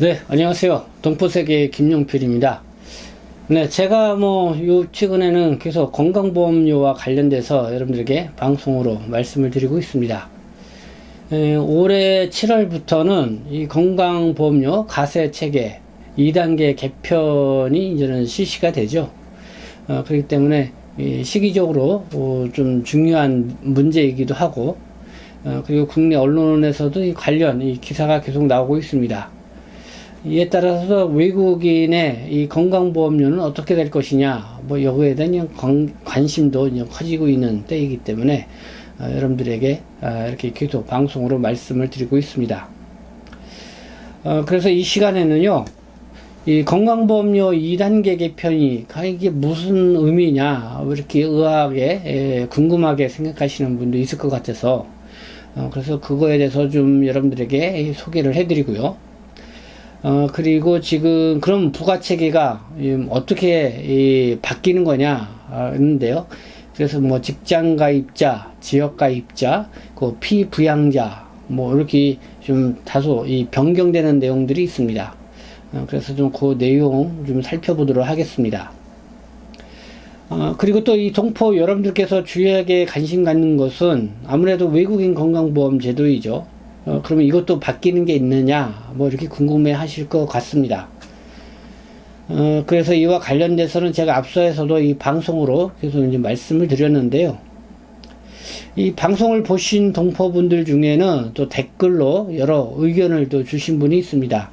네, 안녕하세요. 동포세계 김용필입니다. 네, 제가 뭐, 요, 최근에는 계속 건강보험료와 관련돼서 여러분들에게 방송으로 말씀을 드리고 있습니다. 에, 올해 7월부터는 이 건강보험료 가세 체계 2단계 개편이 이제는 실시가 되죠. 어, 그렇기 때문에 이 시기적으로 어, 좀 중요한 문제이기도 하고, 어, 그리고 국내 언론에서도 이 관련 이 기사가 계속 나오고 있습니다. 이에 따라서 외국인의 이 건강보험료는 어떻게 될 것이냐, 뭐 여기에 대한 관, 이제 커지고 있는 때이기 때문에 어, 여러분들에게 어, 이렇게 계속 방송으로 말씀을 드리고 있습니다. 어, 그래서 이 시간에는요, 이 건강보험료 2단계 개편이 이게 무슨 의미냐, 왜 이렇게 의아하게, 에, 궁금하게 생각하시는 분도 있을 것 같아서, 어, 그래서 그거에 대해서 좀 여러분들에게 소개를 해드리고요. 어, 그리고 지금 그럼 부가 체계가 음, 어떻게 이, 바뀌는 거냐, 아. 그래서 뭐 직장 가입자, 지역 가입자, 그 피부양자, 뭐 이렇게 좀 다소 이 변경되는 내용들이 있습니다. 어, 그래서 좀 그 내용 좀 살펴보도록 하겠습니다. 어, 그리고 또 이 동포 여러분들께서 주요하게 관심 갖는 것은 아무래도 외국인 건강보험 제도이죠. 어, 그러면 이것도 바뀌는 게 있느냐, 뭐 이렇게 궁금해 하실 것 같습니다. 어, 그래서 이와 관련돼서는 제가 앞서에서도 이 방송으로 계속 이제 말씀을 드렸는데요. 이 방송을 보신 동포분들 중에는 또 댓글로 여러 의견을 또 주신 분이 있습니다.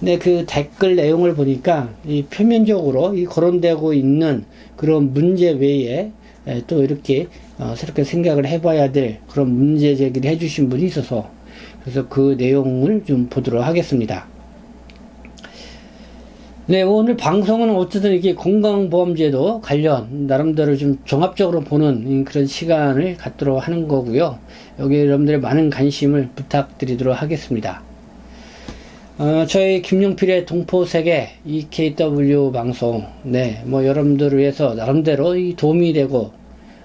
근데 그 댓글 내용을 보니까 이 표면적으로 이 거론되고 있는 그런 문제 외에 에, 또 이렇게 어, 새롭게 생각을 해봐야 될 그런 문제 제기를 해주신 분이 있어서 그래서 그 내용을 좀 보도록 하겠습니다. 네, 오늘 방송은 어쨌든 이게 건강보험제도 관련 나름대로 좀 종합적으로 보는 그런 시간을 갖도록 하는 거고요. 여기 여러분들의 많은 관심을 부탁드리도록 하겠습니다. 어, 저희 김용필의 동포세계 EKW 방송, 네, 뭐 여러분들을 위해서 나름대로 이 도움이 되고,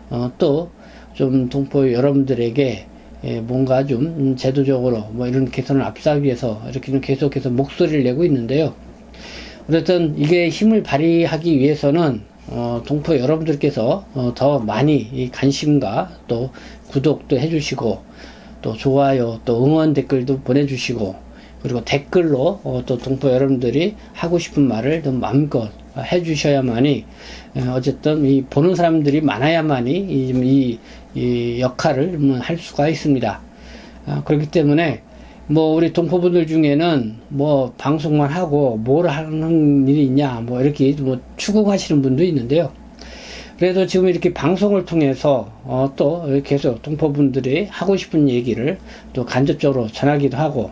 어, 또 좀 동포 여러분들에게 예, 뭔가 좀 제도적으로 뭐 이런 개선을 앞서기 위해서 이렇게 좀 계속해서 목소리를 내고 있는데요. 어쨌든 이게 힘을 발휘하기 위해서는 어, 동포 여러분들께서 어, 더 많이 이 관심과 또 구독도 해주시고 또 좋아요 또 응원 댓글도 보내주시고 그리고 댓글로 어, 또 동포 여러분들이 하고 싶은 말을 더 마음껏 해주셔야만이 어, 어쨌든 이 보는 사람들이 많아야만이 이, 이, 이 역할을 할 수가 있습니다. 아, 그렇기 때문에 뭐 우리 동포분들 중에는 뭐 방송만 하고 뭘 하는 일이 있냐 뭐 이렇게 뭐 추궁하시는 분도 있는데요. 그래도 지금 이렇게 방송을 통해서 어, 또 계속 동포분들이 하고 싶은 얘기를 또 간접적으로 전하기도 하고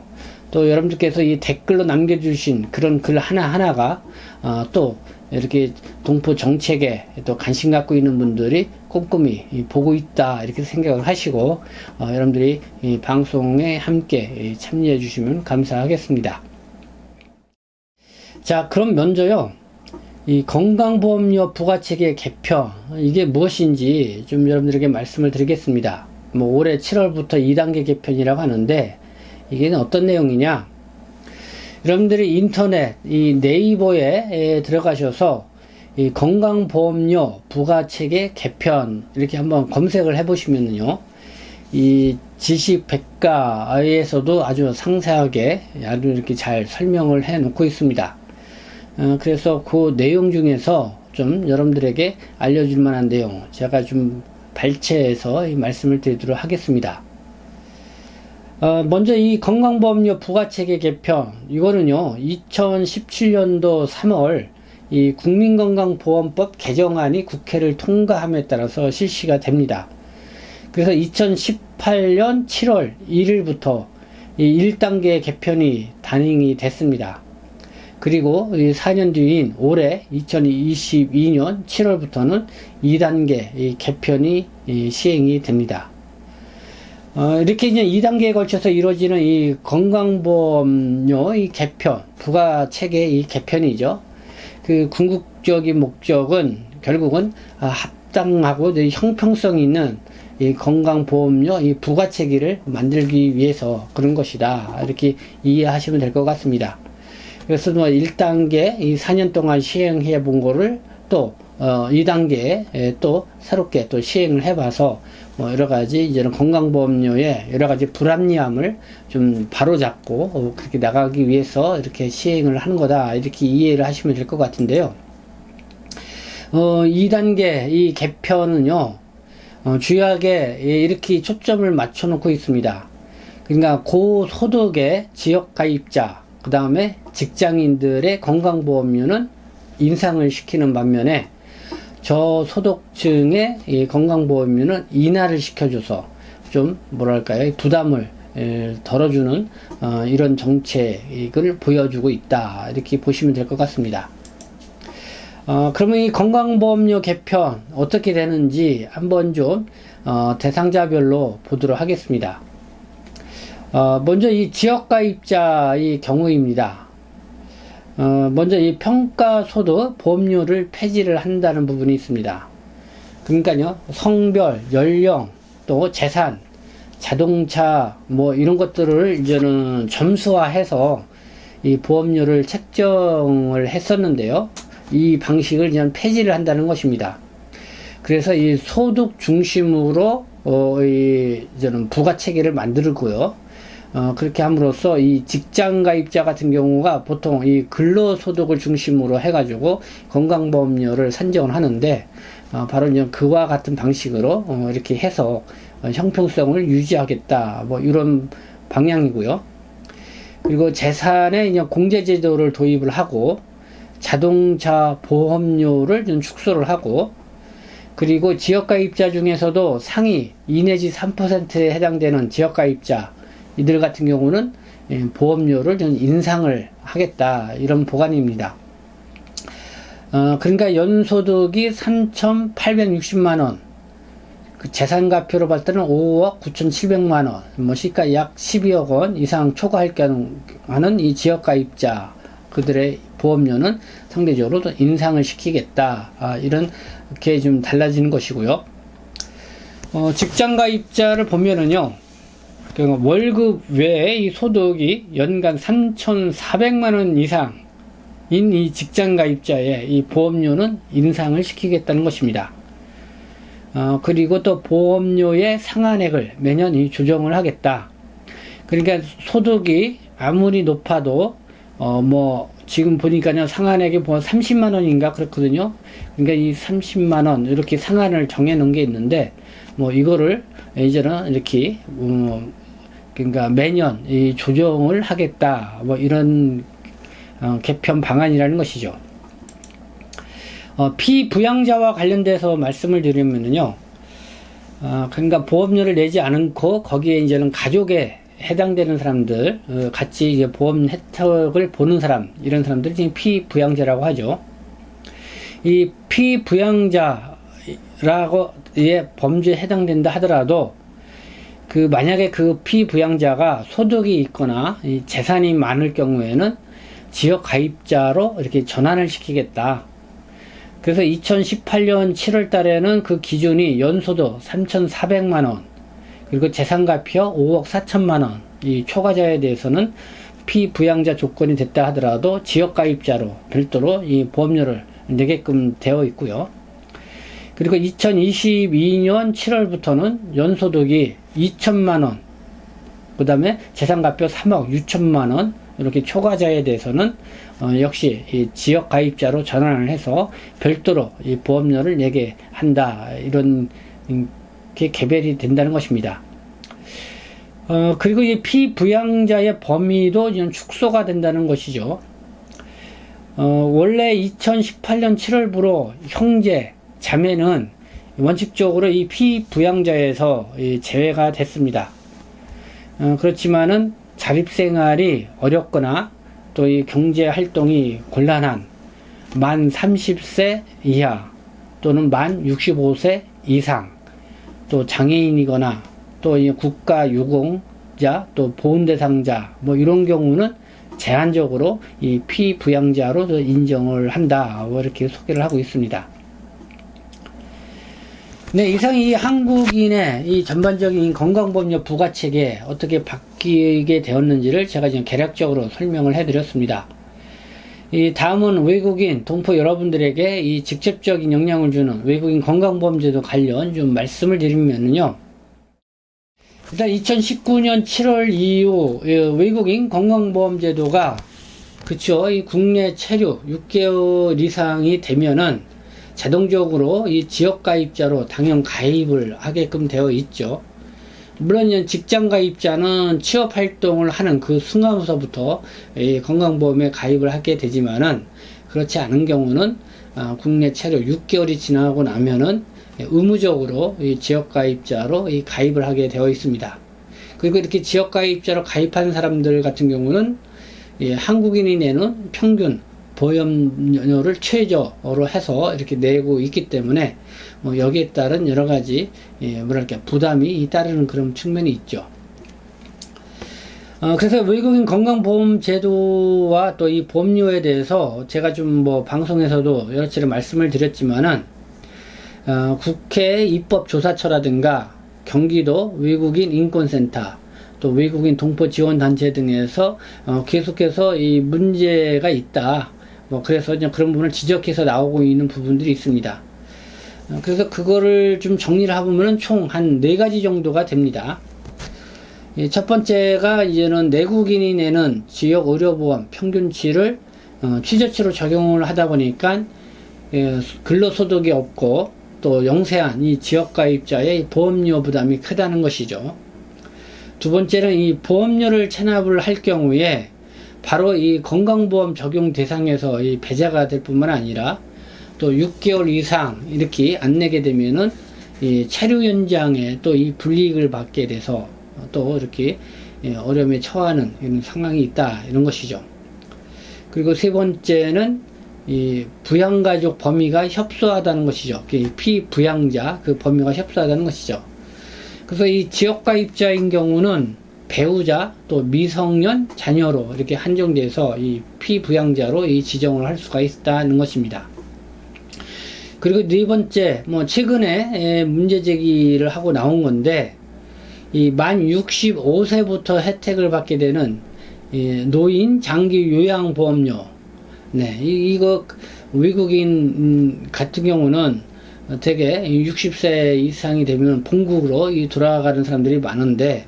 또 여러분들께서 이 댓글로 남겨주신 그런 글 하나하나가 어, 또 이렇게 동포 정책에 또 관심 갖고 있는 분들이 꼼꼼히 보고 있다 이렇게 생각을 하시고 어, 여러분들이 이 방송에 함께 참여해 주시면 감사하겠습니다. 자 그럼 먼저요 이 건강보험료 부가체계 개편 이게 무엇인지 좀 여러분들에게 말씀을 드리겠습니다. 뭐 올해 7월부터 2단계 개편이라고 하는데 이게 어떤 내용이냐 여러분들이 인터넷 이 네이버에 들어가셔서 이 건강보험료 부가체계 개편 이렇게 한번 검색을 해보시면요 이 지식 백과에서도 아주 상세하게 아주 이렇게 잘 설명을 해 놓고 있습니다. 어, 그래서 그 내용 중에서 좀 여러분들에게 알려줄 만한 내용 제가 좀 발췌해서 말씀을 드리도록 하겠습니다. 어, 먼저 이 건강보험료 부가체계 개편 이거는요 2017년도 3월 이 국민건강보험법 개정안이 국회를 통과함에 따라서 실시가 됩니다. 그래서 2018년 7월 1일부터 이 1단계 개편이 단행이 됐습니다. 그리고 4년 뒤인 올해 2022년 7월부터는 2단계 개편이 시행이 됩니다. 어, 이렇게 이제 2단계에 걸쳐서 이루어지는 이 건강보험료 이 개편, 부가 체계 이 개편이죠. 그 궁극적인 목적은 결국은 아, 합당하고 형평성 있는 이 건강보험료 이 부가 체계를 만들기 위해서 그런 것이다. 이렇게 이해하시면 될 것 같습니다. 그래서 뭐 1단계 이 4년 동안 시행해 본 거를 또 어, 2단계에 또 새롭게 또 시행을 해봐서 뭐 여러 가지 이제는 건강보험료의 여러 가지 불합리함을 좀 바로잡고 어, 그렇게 나가기 위해서 이렇게 시행을 하는 거다 이렇게 이해를 하시면 될 것 같은데요. 어, 2단계 이 개편은요, 어, 주요하게 이렇게 초점을 맞춰 놓고 있습니다. 그러니까 고소득의 지역 가입자, 그 다음에 직장인들의 건강보험료는 인상을 시키는 반면에 저소득층의 이 건강보험료는 인하를 시켜줘서 좀 뭐랄까요 부담을 에, 덜어주는 어, 이런 정책을 보여주고 있다 이렇게 보시면 될 것 같습니다. 어, 그러면 이 건강보험료 개편 어떻게 되는지 한번 좀 어, 대상자별로 보도록 하겠습니다. 어, 먼저 이 지역가입자의 경우입니다. 어, 먼저 이 평가소득 보험료를 폐지를 한다는 부분이 있습니다. 그러니까요, 성별, 연령, 또 재산, 자동차, 뭐 이런 것들을 이제는 점수화해서 이 보험료를 책정을 했었는데요. 이 방식을 그냥 폐지를 한다는 것입니다. 그래서 이 소득 중심으로 어, 이 이제는 부가 체계를 만들고요. 어, 그렇게 함으로써 이 직장 가입자 같은 경우가 보통 이 근로소득을 중심으로 해가지고 건강보험료를 산정을 하는데 어, 바로 이제 그와 같은 방식으로 어, 이렇게 해서 어, 형평성을 유지하겠다 뭐 이런 방향이고요. 그리고 재산에 이제 공제제도를 도입을 하고 자동차 보험료를 좀 축소를 하고 그리고 지역가입자 중에서도 상위 2 내지 3%에 해당되는 지역가입자 이들 같은 경우는 예, 보험료를 좀 인상을 하겠다 이런 보관입니다. 어, 그러니까 연소득이 3,860만 원, 그 재산가표로 봤을 때는 5억 9,700만 원, 뭐 시가 약 12억 원 이상 초과할 경우하는 이 지역가입자 그들의 보험료는 상대적으로 더 인상을 시키겠다 아, 이런 게좀 달라지는 것이고요. 어, 직장가입자를 보면은요. 그 월급 외에 이 소득이 연간 3,400만 원 이상인 이 직장 가입자의 이 보험료는 인상을 시키겠다는 것입니다. 어, 그리고 또 보험료의 상한액을 매년 이 조정을 하겠다. 그러니까 소득이 아무리 높아도 어, 뭐 지금 보니까요 상한액이 뭐 30만 원인가 그렇거든요. 그러니까 이 30만 원 이렇게 상한을 정해 놓은 게 있는데 뭐 이거를 이제는 이렇게 음, 그러니까 매년 이 조정을 하겠다 뭐 이런 어, 개편 방안이라는 것이죠. 어, 피부양자와 관련돼서 말씀을 드리면요. 어, 그러니까 보험료를 내지 않고 거기에 이제는 가족에 해당되는 사람들 어, 같이 이제 보험 혜택을 보는 사람 이런 사람들이 지금 피부양자라고 하죠. 이 피부양자라고 예 범죄에 해당된다 하더라도 그 만약에 그 피부양자가 소득이 있거나 재산이 많을 경우에는 지역 가입자로 이렇게 전환을 시키겠다. 그래서 2018년 7월 달에는 그 기준이 연소득 3,400만 원, 그리고 재산가표 5억 4천만 원, 이 초과자에 대해서는 피부양자 조건이 됐다 하더라도 지역 가입자로 별도로 이 보험료를 내게끔 되어 있고요. 그리고 2022년 7월부터는 연소득이 2천만 원, 그 다음에 재산가표 3억 6천만 원, 이렇게 초과자에 대해서는 어, 역시 이 지역 가입자로 전환을 해서 별도로 이 보험료를 내게 한다 이런 게 개별이 된다는 것입니다. 어, 그리고 이 피부양자의 범위도 좀 축소가 된다는 것이죠. 어, 원래 2018년 7월부로 형제, 자매는 원칙적으로 이 피부양자에서 제외가 됐습니다. 어, 그렇지만은 자립생활이 어렵거나 또 이 경제 활동이 곤란한 만 30세 이하 또는 만 65세 이상 또 장애인이거나 또이 국가 유공자 또 보훈 대상자 뭐 이런 경우는 제한적으로 이 피부양자로 인정을 한다 뭐 이렇게 소개를 하고 있습니다. 네, 이상 이 한국인의 이 전반적인 건강보험료 부가체계 어떻게 바뀌게 되었는지를 제가 지금 개략적으로 설명을 해드렸습니다. 이 다음은 외국인 동포 여러분들에게 이 직접적인 영향을 주는 외국인 건강보험제도 관련 좀 말씀을 드리면요. 일단 2019년 7월 이후 예, 외국인 건강보험제도가 그쵸 이 국내 체류 6개월 이상이 되면은 자동적으로 이 지역 가입자로 당연 가입을 하게끔 되어 있죠. 물론 직장 가입자는 취업 활동을 하는 그 순간부터 이 건강보험에 가입을 하게 되지만은 그렇지 않은 경우는 아, 국내 체류 6개월이 지나고 나면은 의무적으로 이 지역 가입자로 이 가입을 하게 되어 있습니다. 그리고 이렇게 지역 가입자로 가입한 사람들 같은 경우는 예, 한국인이 내는 평균 보험료를 최저로 해서 이렇게 내고 있기 때문에 뭐 여기에 따른 여러 가지 예, 뭐랄까 부담이 따르는 그런 측면이 있죠. 어, 그래서 외국인 건강보험 제도와 또 이 보험료에 대해서 제가 좀 뭐 방송에서도 여러 차례 말씀을 드렸지만은 어, 국회 입법조사처라든가 경기도 외국인 인권센터 또 외국인 동포 지원 단체 등에서 어, 계속해서 이 문제가 있다. 뭐 그래서 이제 그런 부분을 지적해서 나오고 있는 부분들이 있습니다. 어, 그래서 그거를 좀 정리를 해보면 총 한 네 가지 정도가 됩니다. 예, 첫 번째가 이제는 내국인이 내는 지역 의료보험 평균치를 어, 취저치로 적용을 하다 보니까 예, 근로소득이 없고 또 영세한 이 지역가입자의 보험료 부담이 크다는 것이죠. 두 번째는 이 보험료를 체납을 할 경우에 바로 이 건강보험 적용 대상에서 이 배제가 될 뿐만 아니라 또 6개월 이상 이렇게 안 내게 되면은 이 체류 현장에 또 이 불이익을 받게 돼서 또 이렇게 예, 어려움에 처하는 이런 상황이 있다 이런 것이죠. 그리고 세 번째는 이 부양가족 범위가 협소하다는 것이죠. 그 피부양자 그 범위가 협소하다는 것이죠. 그래서 이 지역가입자인 경우는 배우자 또 미성년 자녀로 이렇게 한정돼서 이 피부양자로 이 지정을 할 수가 있다는 것입니다. 그리고 네 번째, 뭐 최근에 문제 제기를 하고 나온 건데 이 만 65세부터 혜택을 받게 되는 이 노인 장기 요양보험료. 네, 이, 이거 외국인 음, 같은 경우는 되게 60세 이상이 되면 본국으로 이 돌아가는 사람들이 많은데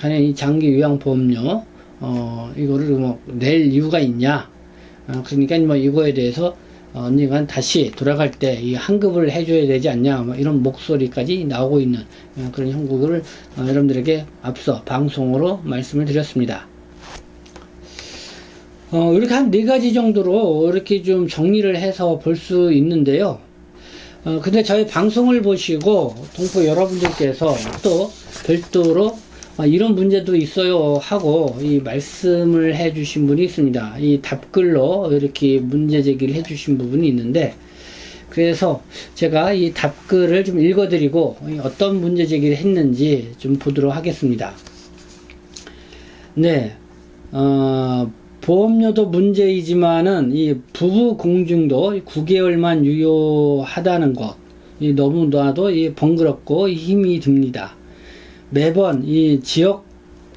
가령 이 장기 요양보험료 어 이거를 뭐 낼 이유가 있냐? 어, 그러니까 뭐 이거에 대해서 어, 언니가 다시 돌아갈 때이 환급을 해줘야 되지 않냐 뭐 이런 목소리까지 나오고 있는 어, 그런 형국을 어, 여러분들에게 앞서 방송으로 말씀을 드렸습니다. 어, 이렇게 한 네 가지 정도로 이렇게 좀 정리를 해서 볼 수 있는데요. 어, 근데 저희 방송을 보시고 동포 여러분들께서 또 별도로 아, 이런 문제도 있어요 하고 이 말씀을 해 주신 분이 있습니다. 이 답글로 이렇게 문제 제기를 해 주신 부분이 있는데 그래서 제가 이 답글을 좀 읽어 드리고 어떤 문제 제기를 했는지 좀 보도록 하겠습니다. 네. 어, 보험료도 문제이지만은 이 부부 공증도 9개월만 유효하다는 것. 이 너무나도 이 번거롭고 힘이 듭니다. 매번 이 지역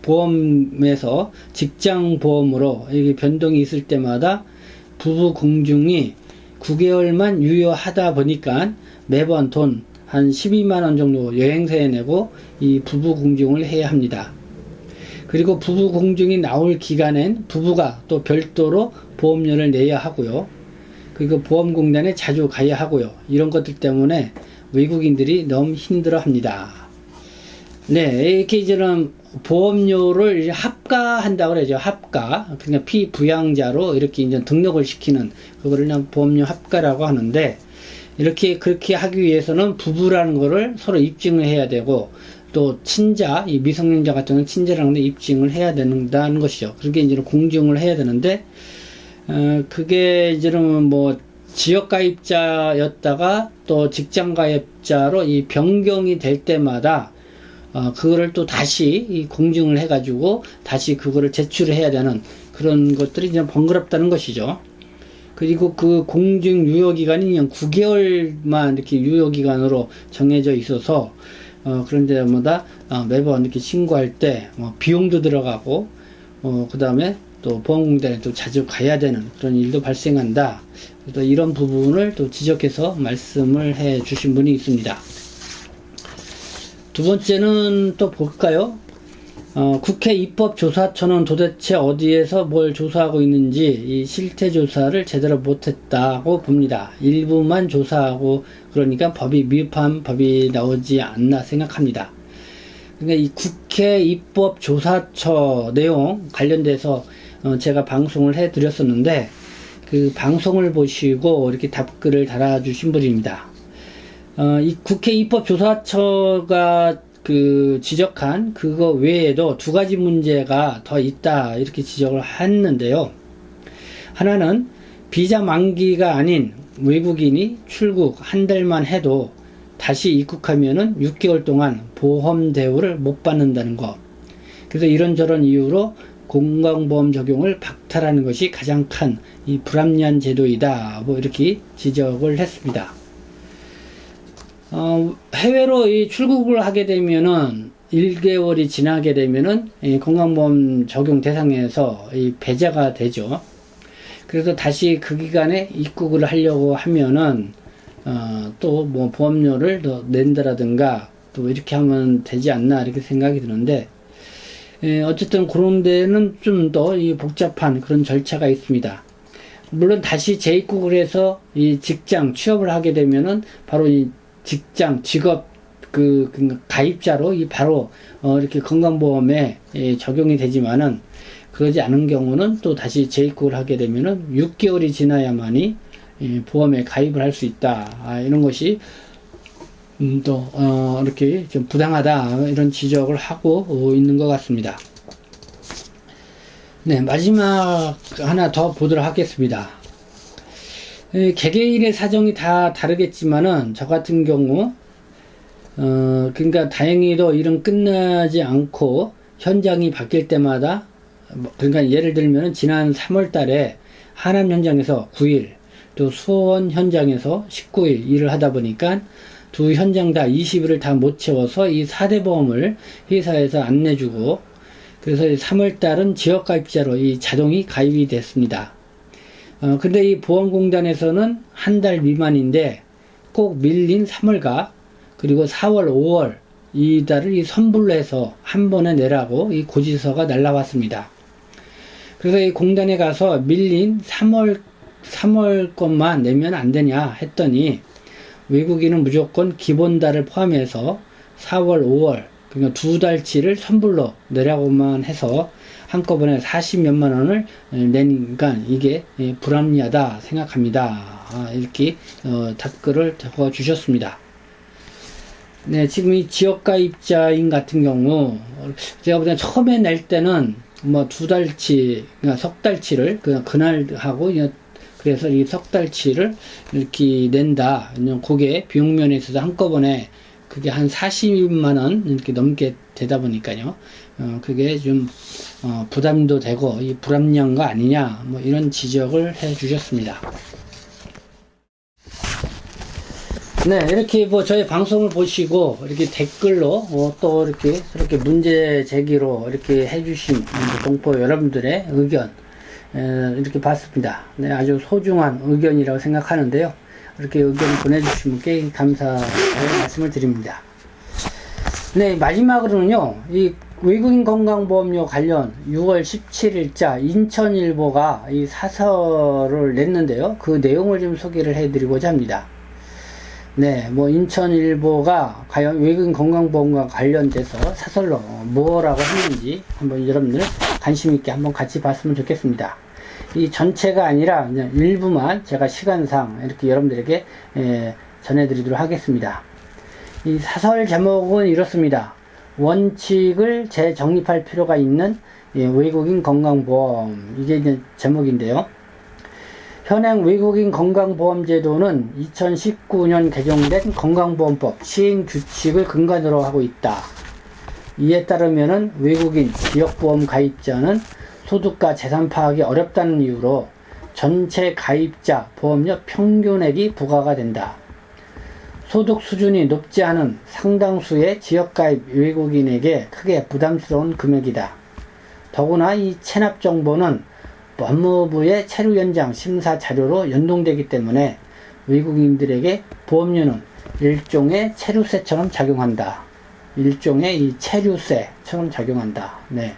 보험에서 직장 보험으로 이게 변동이 있을 때마다 부부 공증이 9개월만 유효하다 보니까 매번 돈 한 12만 원 정도 여행사에 내고 이 부부 공증을 해야 합니다. 그리고 부부 공증이 나올 기간엔 부부가 또 별도로 보험료를 내야 하고요. 그리고 보험공단에 자주 가야 하고요. 이런 것들 때문에 외국인들이 너무 힘들어 합니다. 네, 이제는 보험료를 이제 합가한다고 그러죠. 합가. 그러니까 피부양자로 이렇게 이제 등록을 시키는 그거를 그냥 보험료 합가라고 하는데 이렇게 그렇게 하기 위해서는 부부라는 거를 서로 입증을 해야 되고 또 친자, 이 미성년자 같은 경우는 친자라는 데 입증을 해야 된다는 것이죠. 그렇게 이제는 공증을 해야 되는데 어, 그게 이제는 뭐 지역 가입자였다가 또 직장 가입자로 이 변경이 될 때마다 어, 그거를 또 다시 이 공증을 해가지고 다시 그거를 제출을 해야 되는 그런 것들이 이제 번거롭다는 것이죠. 그리고 그 공증 유효기간이 그냥 9개월만 이렇게 유효기간으로 정해져 있어서 어, 그런 데마다 어, 매번 이렇게 신고할 때뭐 비용도 들어가고 어, 그 다음에 또 보험공단에 또 자주 가야 되는 그런 일도 발생한다. 또 이런 부분을 또 지적해서 말씀을 해 주신 분이 있습니다. 두 번째는 또 볼까요? 어, 국회 입법조사처는 도대체 어디에서 뭘 조사하고 있는지 이 실태 조사를 제대로 못했다고 봅니다. 일부만 조사하고 그러니까 법이 미흡한 법이 나오지 않나 생각합니다. 그러니까 이 국회 입법조사처 내용 관련돼서 어, 제가 방송을 해드렸었는데 그 방송을 보시고 이렇게 답글을 달아주신 분입니다. 어, 이 국회 입법조사처가 그 지적한 그거 외에도 두 가지 문제가 더 있다 이렇게 지적을 했는데요. 하나는 비자 만기가 아닌 외국인이 출국 한 달만 해도 다시 입국하면은 6개월 동안 보험 대우를 못 받는다는 것. 그래서 이런저런 이유로 건강보험 적용을 박탈하는 것이 가장 큰 이 불합리한 제도이다. 뭐 이렇게 지적을 했습니다. 어, 해외로 이 출국을 하게 되면은 1개월이 지나게 되면은 이 건강보험 적용 대상에서 이 배제가 되죠. 그래서 다시 그 기간에 입국을 하려고 하면은 어, 또 뭐 보험료를 더 낸다라든가 또 이렇게 하면 되지 않나 이렇게 생각이 드는데 예, 어쨌든 그런 데는 좀 더 이 복잡한 그런 절차가 있습니다. 물론 다시 재입국을 해서 이 직장 취업을 하게 되면은 바로 이 직장 직업 그, 그 가입자로 이 바로 어, 이렇게 건강보험에 예, 적용이 되지만은 그러지 않은 경우는 또 다시 재입국을 하게 되면은 6개월이 지나야만이 예, 보험에 가입을 할 수 있다 아, 이런 것이 음, 또 어, 이렇게 좀 부당하다 이런 지적을 하고 어, 있는 것 같습니다. 네 마지막 하나 더 보도록 하겠습니다. 예, 개개인의 사정이 다 다르겠지만은 저 같은 경우 어 그러니까 다행히도 일은 끝나지 않고 현장이 바뀔 때마다 뭐, 그러니까 예를 들면은 지난 3월 달에 하남 현장에서 9일 또 수원 현장에서 19일 일을 하다 보니까 두 현장 다 20일을 다 못 채워서 이 4대 보험을 회사에서 안 내주고 그래서 3월 달은 지역 가입자로 이 자동이 가입이 됐습니다. 어, 근데 이 보험공단에서는 한 달 미만인데 꼭 밀린 3월과 그리고 4월, 5월 이 달을 이 선불로 해서 한 번에 내라고 이 고지서가 날라왔습니다. 그래서 이 공단에 가서 밀린 3월, 3월 것만 내면 안 되냐 했더니 외국인은 무조건 기본달을 포함해서 4월, 5월 그러니까 두 달치를 선불로 내라고만 해서 한꺼번에 40몇만 원을 내니까 이게 예, 불합리하다 생각합니다. 아, 이렇게 어, 답글을 적어 주셨습니다. 네, 지금 이 지역가입자인 같은 경우 제가 보기엔 처음에 낼 때는 뭐 두 달치, 그러니까 석 달치를 그냥 그날 하고 그래서 이 석 달치를 이렇게 낸다. 그게 비용 면에 있어서 한꺼번에 그게 한 40만 원 이렇게 넘게 되다 보니까요. 어, 그게 좀 어, 부담도 되고 이 불합리한 거 아니냐 뭐 이런 지적을 해 주셨습니다. 네, 이렇게 뭐 저희 방송을 보시고 이렇게 댓글로 뭐또 이렇게 이렇게 문제 제기로 이렇게 해주신 동포 여러분들의 의견 에, 이렇게 봤습니다. 네, 아주 소중한 의견이라고 생각하는데요. 이렇게 의견 보내주신 분께 감사의 말씀을 드립니다. 네, 마지막으로는요, 이 외국인 건강보험료 관련 6월 17일자 인천일보가 이 사설을 냈는데요. 그 내용을 좀 소개를 해드리고자 합니다. 네, 뭐 인천일보가 과연 외국인 건강보험과 관련돼서 사설로 뭐라고 했는지 한번 여러분들 관심 있게 한번 같이 봤으면 좋겠습니다. 이 전체가 아니라 그냥 일부만 제가 시간상 이렇게 여러분들에게 예, 전해드리도록 하겠습니다. 이 사설 제목은 이렇습니다. 원칙을 재정립할 필요가 있는 예, 외국인 건강보험 이게 이제 제목인데요. 현행 외국인 건강보험 제도는 2019년 개정된 건강보험법 시행 규칙을 근간으로 하고 있다. 이에 따르면 외국인 지역보험 가입자는 소득과 재산 파악이 어렵다는 이유로 전체 가입자 보험료 평균액이 부과가 된다. 소득 수준이 높지 않은 상당수의 지역가입 외국인에게 크게 부담스러운 금액이다. 더구나 이 체납 정보는 법무부의 체류 연장 심사 자료로 연동되기 때문에 외국인들에게 보험료는 일종의 체류세처럼 작용한다. 일종의 이 체류세처럼 작용한다. 네.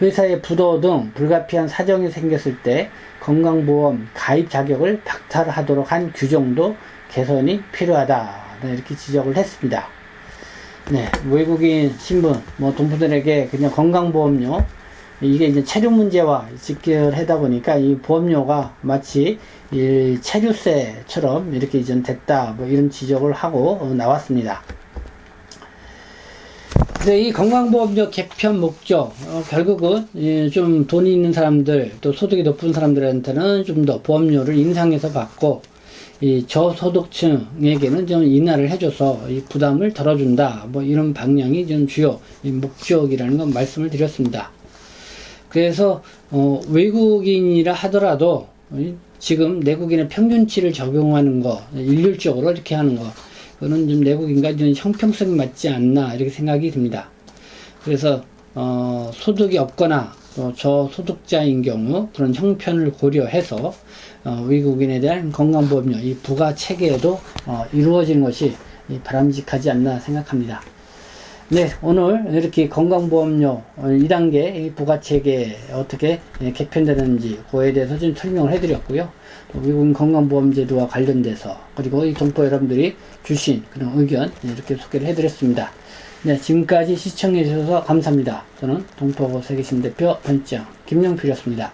회사의 부도 등 불가피한 사정이 생겼을 때 건강보험 가입 자격을 박탈하도록 한 규정도 개선이 필요하다. 네, 이렇게 지적을 했습니다. 네, 외국인 신분, 뭐 동포들에게 그냥 건강보험료, 이게 이제 체류 문제와 직결하다 보니까 이 보험료가 마치 이 체류세처럼 이렇게 이전 됐다, 뭐 이런 지적을 하고 어, 나왔습니다. 그래서 이 건강보험료 개편 목적, 어, 결국은 예, 좀 돈이 있는 사람들, 또 소득이 높은 사람들한테는 좀 더 보험료를 인상해서 받고, 이 저소득층에게는 좀 인하를 해줘서 이 부담을 덜어준다. 뭐 이런 방향이 좀 주요 이 목적이라는 건 말씀을 드렸습니다. 그래서 어, 외국인이라 하더라도 이 지금 내국인의 평균치를 적용하는 거 일률적으로 이렇게 하는 거 그거는 좀 내국인과 좀 형평성이 맞지 않나 이렇게 생각이 듭니다. 그래서 어, 소득이 없거나 또 저소득자인 경우 그런 형편을 고려해서 어, 외국인에 대한 건강보험료 이 부가 체계에도 어, 이루어지는 것이 이 바람직하지 않나 생각합니다. 네, 오늘 이렇게 건강보험료 2단계 이 부가체계 어떻게 예, 개편되는지 그에 대해서 좀 설명을 해드렸고요. 또 미국인 건강보험제도와 관련돼서 그리고 이 동포 여러분들이 주신 그런 의견 예, 이렇게 소개를 해드렸습니다. 네, 지금까지 시청해 주셔서 감사합니다. 저는 동포고 세계신 대표 번장 김영필이었습니다.